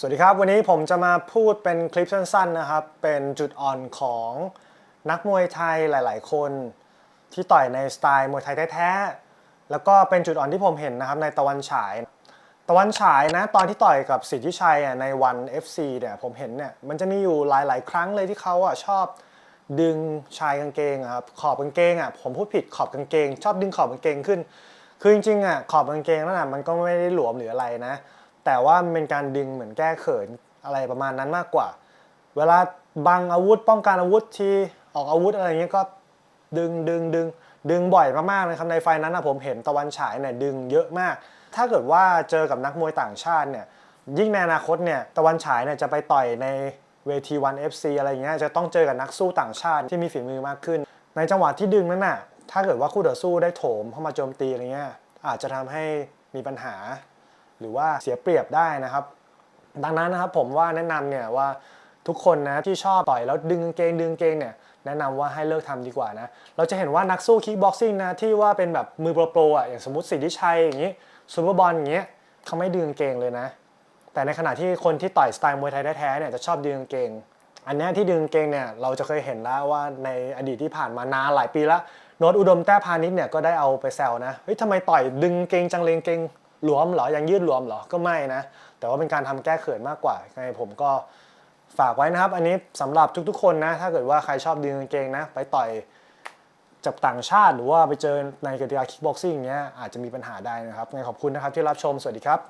สวัสดีครับ วันนี้ผมจะมาพูดเป็นคลิปสั้นๆนะครับ เป็นจุดอ่อนของนักมวยไทยหลายๆ คน ที่ต่อยในสไตล์มวยไทยแท้ๆแล้วก็เป็นจุดอ่อนที่ผมเห็นนะครับในตะวันฉาย ตะวันฉายนะตอนที่ต่อยกับสิทธิชัยในวัน FC เนี่ยผมเห็นเนี่ยมันจะมีอยู่หลายๆ ครั้งเลยที่เขาอะชอบดึงชายกางเกงครับขอบกางเกงอะผมพูดผิดขอบกางเกง ชอบดึงขอบกางเกงขึ้น คือจริงๆอะขอบกางเกงนั่นน่ะมันก็ไม่ได้หลวมหรืออะไรนะ แต่ว่ามันเป็นการดึงเหมือนแก้เขินอะไรประมาณนั้นมากกว่า เวลาบังอาวุธป้องกันอาวุธที่ออกอาวุธอะไรเงี้ยก็ดึงดึงดึงดึงบ่อยมากๆเลยครับในไฟนั้นนะผมเห็นตะวันฉายเนี่ยดึงเยอะมาก ถ้าเกิดว่าเจอกับนักมวยต่างชาติเนี่ยยิ่งในอนาคตเนี่ยตะวันฉายเนี่ยจะไปต่อยในเวทีวัน FC อะไรอย่างเงี้ยจะต้องเจอกับนักสู้ต่างชาติที่มีฝีมือมากขึ้น ในจังหวะที่ดึงนั้นน่ะถ้าเกิดว่าคู่ต่อสู้ได้โถมเข้ามาโจมตีอะไรเงี้ยอาจจะทำให้มีปัญหา หรือว่าเสียเปรียบได้นะครับ ดังนั้นนะครับผมว่าแนะนำเนี่ยว่าทุกคนนะที่ชอบต่อยแล้วดึงกางเกงดึงกางเกงเนี่ยแนะนำว่าให้เลิกทำดีกว่านะ เราจะเห็นว่านักสู้คิกบ็อกซิ่งนะที่ว่าเป็นแบบมือโปรๆอะอย่างสมมติสิทธิชัยอย่างนี้ซูเปอร์บอลอย่างเงี้ยเขาไม่ดึงเกงเลยนะ แต่ในขณะที่คนที่ต่อยสไตล์มวยไทยแท้ๆเนี่ยจะชอบดึงเกง อันนี้ที่ดึงเกงเนี่ยเราจะเคยเห็นแล้วว่าในอดีตที่ผ่านมานานหลายปีล้วโนตอุดมแต้พาณิชย์เนี่ยก็ได้เอาไปแซวนะเฮ้ยทำไมต่อยดึงเกงจังเลงเกง หลวมเหรอยังยืดหลวมเหรอก็ไม่นะ แต่ว่าเป็นการทำแก้เขินมากกว่าไงผมก็ฝากไว้นะครับ อันนี้สำหรับทุกๆ คนนะ ถ้าเกิดว่าใครชอบดึงกางเกงนะ ไปต่อยจับต่างชาติหรือว่าไปเจอในกติกาคิกบ็อกซิ่งเนี้ยอาจจะมีปัญหาได้นะครับไงขอบคุณนะครับที่รับชมสวัสดีครับ